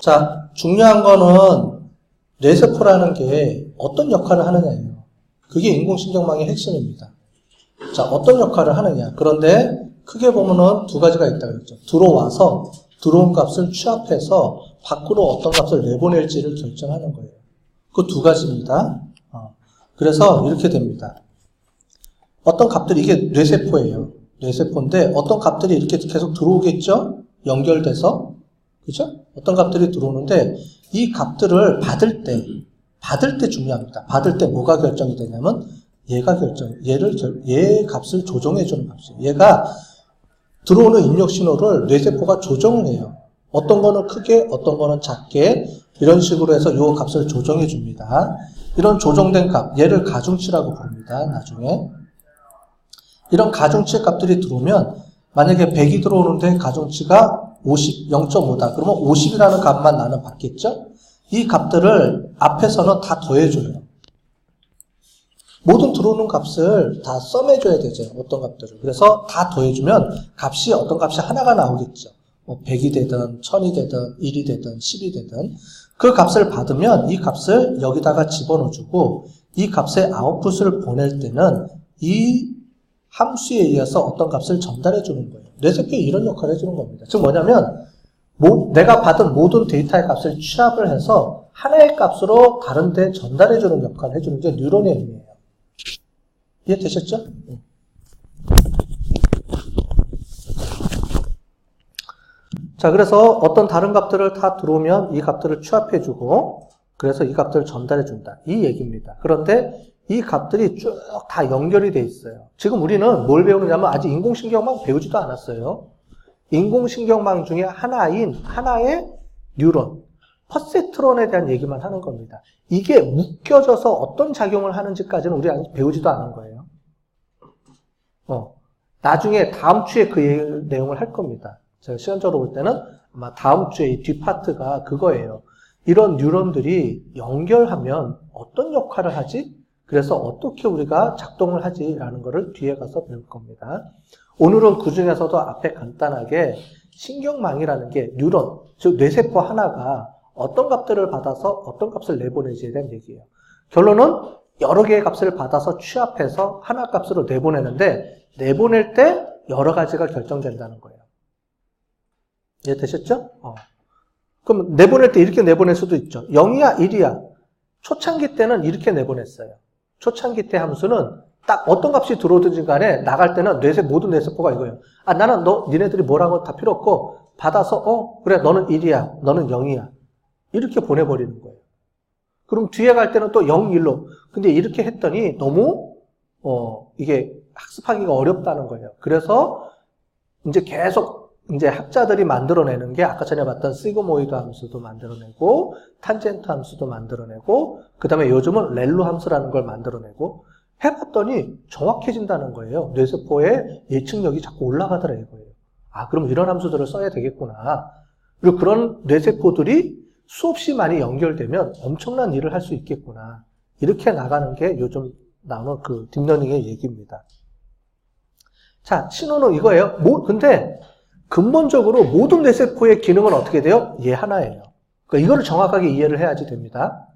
자, 중요한 거는 뇌세포라는 게 어떤 역할을 하느냐예요. 그게 인공신경망의 핵심입니다. 자, 어떤 역할을 하느냐. 그런데 크게 보면은 두 가지가 있다고 했죠. 들어와서 들어온 값을 취합해서 밖으로 어떤 값을 내보낼지를 결정하는 거예요. 그 두 가지입니다. 어. 그래서 이렇게 됩니다. 어떤 값들이 이게 뇌세포예요. 뇌세포인데 어떤 값들이 이렇게 계속 들어오겠죠? 연결돼서 그죠? 어떤 값들이 들어오는데 이 값들을 받을 때 받을 때 중요합니다. 받을 때 뭐가 결정이 되냐면 얘가 결정 얘를 결- 얘 값을 조정해 주는 값이에요. 얘가 들어오는 입력 신호를 뇌세포가 조정을 해요. 어떤 거는 크게, 어떤 거는 작게 이런 식으로 해서 요 값을 조정해 줍니다. 이런 조정된 값, 얘를 가중치라고 부릅니다. 나중에 이런 가중치 값들이 들어오면 만약에 100이 들어오는데 가중치가 50, 0.5다. 그러면 50이라는 값만 나는 받겠죠? 이 값들을 앞에서는 다 더해줘요. 모든 들어오는 값을 다 썸해줘야 되죠. 어떤 값들을. 그래서 다 더해주면 값이 어떤 값이 하나가 나오겠죠. 뭐 100이 되든 1000이 되든 1이 되든 10이 되든 그 값을 받으면 이 값을 여기다가 집어넣어주고 이 값의 아웃풋을 보낼 때는 이 함수에 의해서 어떤 값을 전달해 주는 거예요. 뇌세포에 이런 역할을 해주는 겁니다. 즉 뭐냐면 모- 내가 받은 모든 데이터의 값을 취합을 해서 하나의 값으로 다른 데 전달해 주는 역할을 해 주는 게 뉴런의 의미예요. 이해되셨죠? 응. 자, 그래서 어떤 다른 값들을 다 들어오면 이 값들을 취합해 주고, 그래서 이 값들을 전달해 준다. 이 얘기입니다. 그런데 이 값들이 쭉 다 연결이 돼 있어요. 지금 우리는 뭘 배우느냐면 아직 인공신경망 배우지도 않았어요. 인공신경망 중에 하나인 하나의 뉴런, 퍼세트론에 대한 얘기만 하는 겁니다. 이게 묶여져서 어떤 작용을 하는지까지는 우리 아직 배우지도 않은 거예요. 어, 나중에 다음 주에 그 내용을 할 겁니다. 제가 시간적으로 볼 때는 아마 다음 주에 이 뒷파트가 그거예요. 이런 뉴런들이 연결하면 어떤 역할을 하지? 그래서 어떻게 우리가 작동을 하지라는 것을 뒤에 가서 배울 겁니다. 오늘은 그 중에서도 앞에 간단하게 신경망이라는 게 뉴런, 즉 뇌세포 하나가 어떤 값들을 받아서 어떤 값을 내보내지에 대한 얘기예요. 결론은 여러 개의 값을 받아서 취합해서 하나 값으로 내보내는데 내보낼 때 여러 가지가 결정된다는 거예요. 이해 되셨죠? 어. 그럼 내보낼 때 이렇게 내보낼 수도 있죠. 0이야, 1이야. 초창기 때는 이렇게 내보냈어요. 초창기 때 함수는 딱 어떤 값이 들어오든지 간에 나갈 때는 뇌세, 모든 뇌세포가 이거예요. 아, 나는 너, 니네들이 뭐라고 다 필요 없고, 받아서, 어, 그래, 너는 1이야, 너는 0이야. 이렇게 보내버리는 거예요. 그럼 뒤에 갈 때는 또 0, 1로. 근데 이렇게 했더니 너무, 어, 이게 학습하기가 어렵다는 거예요. 그래서 이제 계속 이제 학자들이 만들어내는 게 아까 전에 봤던 시그모이드 함수도 만들어내고 탄젠트 함수도 만들어내고 그 다음에 요즘은 렐루 함수라는 걸 만들어내고 해봤더니 정확해진다는 거예요. 뇌세포의 예측력이 자꾸 올라가더라 이거예요. 아 그럼 이런 함수들을 써야 되겠구나. 그리고 그런 뇌세포들이 수없이 많이 연결되면 엄청난 일을 할 수 있겠구나. 이렇게 나가는 게 요즘 나오는 그 딥러닝의 얘기입니다. 자, 신호는 이거예요. 뭐, 근데 근본적으로 모든 뇌세포의 기능은 어떻게 돼요? 얘 하나예요. 그러니까 이거를 정확하게 이해를 해야지 됩니다.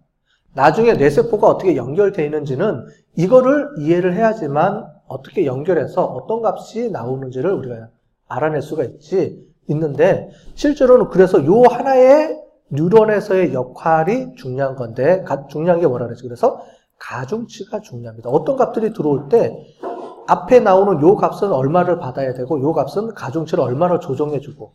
나중에 뇌세포가 어떻게 연결되어 있는지는 이거를 이해를 해야지만 어떻게 연결해서 어떤 값이 나오는지를 우리가 알아낼 수가 있지, 있는데, 실제로는 그래서 요 하나의 뉴런에서의 역할이 중요한 건데, 가- 중요한 게 뭐라 그랬지? 그래서 가중치가 중요합니다. 어떤 값들이 들어올 때, 앞에 나오는 요 값은 얼마를 받아야 되고 요 값은 가중치를 얼마로 조정해 주고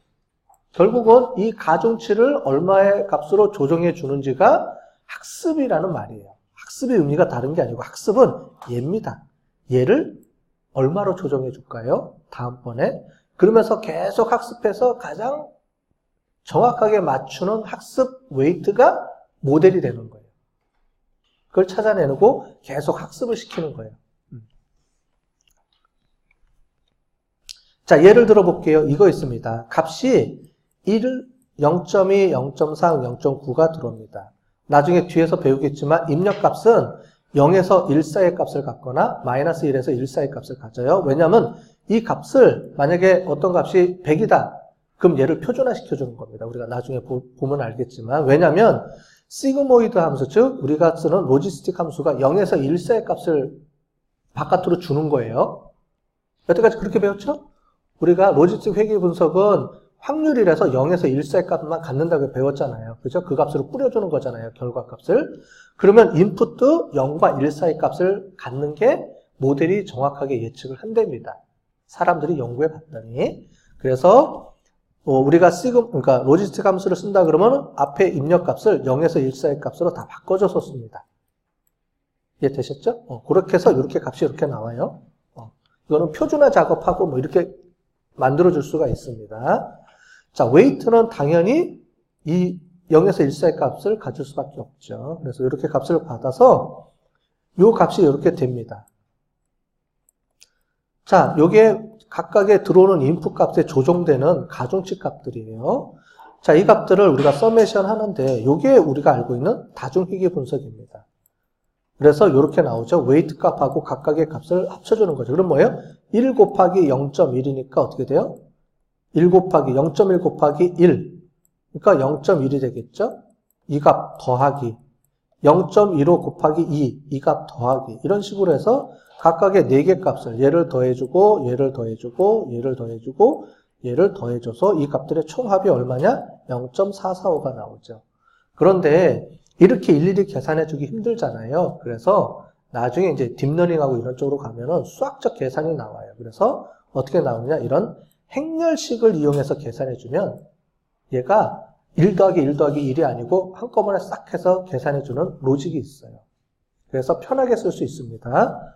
결국은 이 가중치를 얼마의 값으로 조정해 주는지가 학습이라는 말이에요. 학습의 의미가 다른 게 아니고 학습은 얘입니다. 얘를 얼마로 조정해 줄까요? 다음번에 그러면서 계속 학습해서 가장 정확하게 맞추는 학습 웨이트가 모델이 되는 거예요. 그걸 찾아내고 계속 학습을 시키는 거예요. 자, 예를 들어 볼게요. 이거 있습니다. 값이 1, 0.2, 0.3, 0.9가 들어옵니다. 나중에 뒤에서 배우겠지만 입력 값은 0에서 1 사이의 값을 갖거나 마이너스 1에서 1 사이의 값을 가져요. 왜냐하면 이 값을 만약에 어떤 값이 100이다. 그럼 얘를 표준화 시켜주는 겁니다. 우리가 나중에 보, 면 알겠지만. 왜냐면, 시그모이드 함수, 즉, 우리가 쓰는 로지스틱 함수가 0에서 1사의 값을 바깥으로 주는 거예요. 여태까지 그렇게 배웠죠? 우리가 로지스틱 회계 분석은 확률이라서 0에서 1사의 값만 갖는다고 배웠잖아요. 그죠? 그 값으로 뿌려주는 거잖아요. 결과 값을. 그러면 인풋도 0과 1 사이 값을 갖는 게 모델이 정확하게 예측을 한답니다. 사람들이 연구해 봤더니. 그래서 어, 우리가 시금 그러니까 로지스틱 함수를 쓴다 그러면 앞에 입력 값을 0에서 1 사이 값으로 다 바꿔줘서 씁니다. 이해 되셨죠? 어, 그렇게 해서 이렇게 값이 이렇게 나와요. 어, 이거는 표준화 작업하고 뭐 이렇게 만들어줄 수가 있습니다. 자, 웨이트는 당연히 이 0에서 1 사이 값을 가질 수밖에 없죠. 그래서 이렇게 값을 받아서 이 값이 이렇게 됩니다. 자, 요게 각각의 들어오는 인풋 값에 조정되는 가중치 값들이에요. 자, 이 값들을 우리가 서메이션 하는데 요게 우리가 알고 있는 다중회계 분석입니다. 그래서 이렇게 나오죠. 웨이트 값하고 각각의 값을 합쳐주는 거죠. 그럼 뭐예요? 1 곱하기 0.1이니까 어떻게 돼요? 1 곱하기 0.1 곱하기 1. 그러니까 0.1이 되겠죠? 이 값 더하기 0.15 곱하기 2. 이 값 더하기 이런 식으로 해서 각각의 4개 값을 얘를 더해주고 얘를 더해주고 얘를 더해주고 얘를 더해줘서 이 값들의 총합이 얼마냐? 0.445가 나오죠. 그런데 이렇게 일일이 계산해주기 힘들잖아요. 그래서 나중에 이제 딥러닝하고 이런 쪽으로 가면은 수학적 계산이 나와요. 그래서 어떻게 나오느냐? 이런 행렬식을 이용해서 계산해주면 얘가 1 더하기 1 더하기 1이 아니고 한꺼번에 싹 해서 계산해주는 로직이 있어요. 그래서 편하게 쓸 수 있습니다.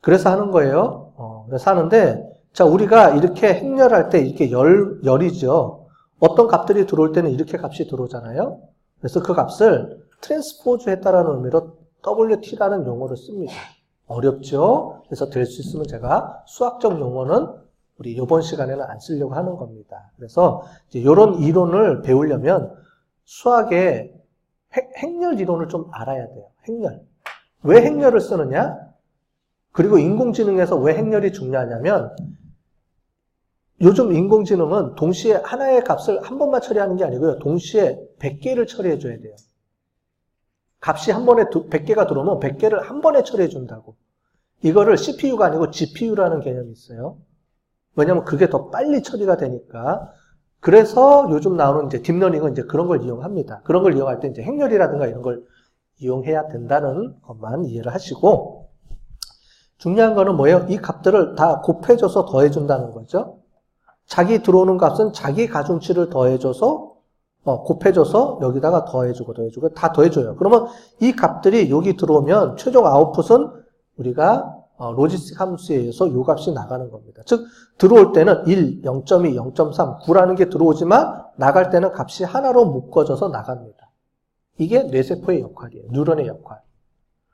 그래서 하는 거예요. 어, 그래서 하는데, 자, 우리가 이렇게 행렬할 때 이렇게 열, 열이죠. 어떤 값들이 들어올 때는 이렇게 값이 들어오잖아요. 그래서 그 값을 트랜스포즈 했다라는 의미로 WT라는 용어를 씁니다. 어렵죠? 그래서 될 수 있으면 제가 수학적 용어는 우리 이번 시간에는 안 쓰려고 하는 겁니다. 그래서 이런 이론을 배우려면 수학의 행 렬 이론을 좀 알아야 돼요. 행렬. 왜 행렬을 쓰느냐? 그리고 인공지능에서 왜 행렬이 중요하냐면 요즘 인공지능은 동시에 하나의 값을 한 번만 처리하는 게 아니고요. 동시에 100개를 처리해 줘야 돼요. 값이 한 번에 100개가 들어오면 100개를 한 번에 처리해 준다고. 이거를 CPU가 아니고 GPU라는 개념이 있어요. 왜냐면 그게 더 빨리 처리가 되니까. 그래서 요즘 나오는 이제 딥러닝은 이제 그런 걸 이용합니다. 그런 걸 이용할 때 이제 행렬이라든가 이런 걸 이용해야 된다는 것만 이해를 하시고, 중요한 거는 뭐예요? 이 값들을 다 곱해줘서 더해준다는 거죠. 자기 들어오는 값은 자기 가중치를 더해줘서 어, 곱해줘서 여기다가 더해주고 더해주고 다 더해줘요. 그러면 이 값들이 여기 들어오면 최종 아웃풋은 우리가 어, 로지스틱 함수에 의해서 이 값이 나가는 겁니다. 즉 들어올 때는 1, 0.2, 0.3, 9라는 게 들어오지만 나갈 때는 값이 하나로 묶어져서 나갑니다. 이게 뇌세포의 역할이에요. 뉴런의 역할.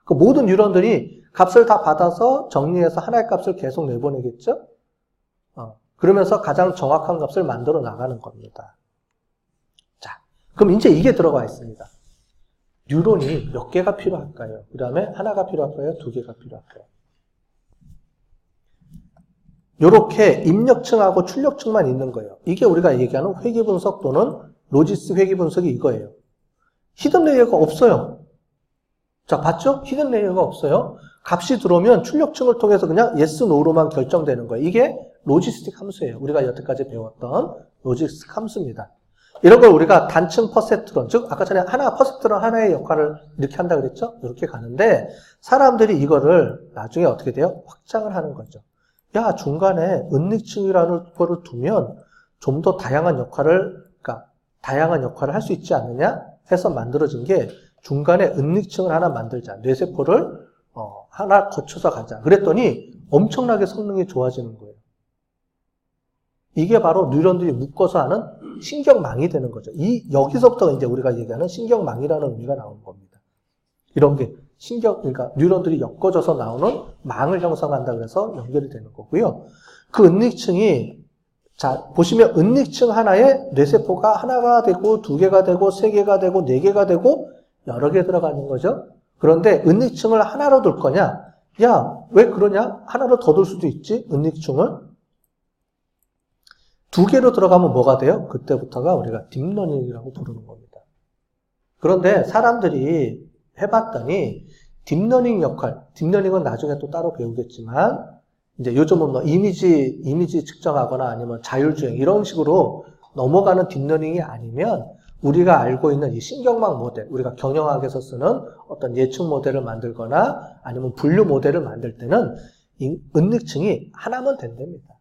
그 모든 뉴런들이 값을 다 받아서 정리해서 하나의 값을 계속 내보내겠죠? 어, 그러면서 가장 정확한 값을 만들어 나가는 겁니다. 자, 그럼 이제 이게 들어가 있습니다. 뉴런이 몇 개가 필요할까요? 그 다음에 하나가 필요할까요? 두 개가 필요할까요? 이렇게 입력층하고 출력층만 있는 거예요. 이게 우리가 얘기하는 회계 분석 또는 로지스 회계 분석이 이거예요. 히든 레이어가 없어요. 자, 봤죠? 히든 레이어가 없어요. 값이 들어오면 출력층을 통해서 그냥 yes, no로만 결정되는 거예요. 이게 로지스틱 함수예요. 우리가 여태까지 배웠던 로지스틱 함수입니다. 이런 걸 우리가 단층 퍼센트론, 즉 아까 전에 하나 퍼센트론 하나의 역할을 이렇게 한다 그랬죠? 이렇게 가는데 사람들이 이거를 나중에 어떻게 돼요? 확장을 하는 거죠. 야 중간에 은닉층이라는 거를 두면 좀 더 다양한 역할을 그러니까 다양한 역할을 할 수 있지 않느냐 해서 만들어진 게 중간에 은닉층을 하나 만들자 뇌세포를 어, 하나 거쳐서 가자 그랬더니 엄청나게 성능이 좋아지는 거예요. 이게 바로 뉴런들이 묶어서 하는 신경망이 되는 거죠. 이 여기서부터 이제 우리가 얘기하는 신경망이라는 의미가 나오는 겁니다. 이런 게 신경, 그러니까 뉴런들이 엮어져서 나오는 망을 형성한다 그래서 연결이 되는 거고요. 그 은닉층이 자 보시면 은닉층 하나에 뇌세포가 하나가 되고 두 개가 되고 세 개가 되고 네 개가 되고 여러 개 들어가는 거죠. 그런데 은닉층을 하나로 둘 거냐? 야, 왜 그러냐? 하나로 더 둘 수도 있지, 은닉층을. 두 개로 들어가면 뭐가 돼요? 그때부터가 우리가 딥러닝이라고 부르는 겁니다. 그런데 사람들이 해봤더니 딥러닝 역할, 딥러닝은 나중에 또 따로 배우겠지만 이제 요즘은 뭐 이미지 이미지 측정하거나 아니면 자율주행 이런 식으로 넘어가는 딥러닝이 아니면 우리가 알고 있는 이 신경망 모델, 우리가 경영학에서 쓰는 어떤 예측 모델을 만들거나 아니면 분류 모델을 만들 때는 이 은닉층이 하나면 된답니다.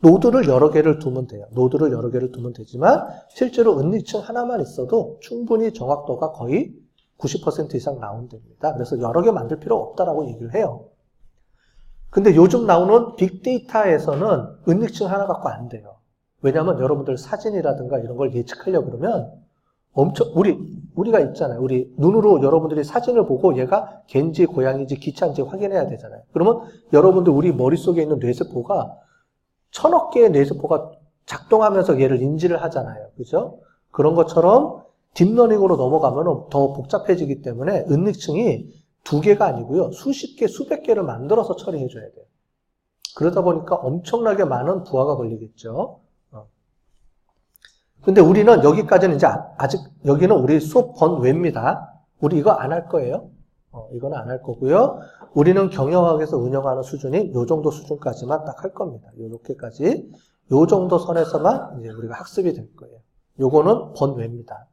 노드를 여러 개를 두면 돼요. 노드를 여러 개를 두면 되지만 실제로 은닉층 하나만 있어도 충분히 정확도가 거의 90% 이상 나온답니다. 그래서 여러 개 만들 필요 없다라고 얘기를 해요. 근데 요즘 나오는 빅데이터에서는 은닉층 하나 갖고 안 돼요. 왜냐하면 여러분들 사진이라든가 이런 걸 예측하려 그러면 엄청 우리 우리가 있잖아요. 우리 눈으로 여러분들이 사진을 보고 얘가 갠지 고양이지 기차인지 확인해야 되잖아요. 그러면 여러분들 우리 머릿속에 있는 뇌세포가 천억 개의 뇌세포가 작동하면서 얘를 인지를 하잖아요. 그죠? 그런 것처럼 딥러닝으로 넘어가면 더 복잡해지기 때문에 은닉층이 두 개가 아니고요. 수십 개, 수백 개를 만들어서 처리해 줘야 돼요. 그러다 보니까 엄청나게 많은 부하가 걸리겠죠. 어. 근데 우리는 여기까지는 이제 아- 아직 여기는 우리 수업 번 외입니다. 우리 이거 안 할 거예요. 어, 이거는 안할 거고요. 우리는 경영학에서 운영하는 수준이 요 정도 수준까지만 딱 할 겁니다. 요렇게까지 요 정도 선에서만 이제 우리가 학습이 될 거예요. 요거는 번외입니다.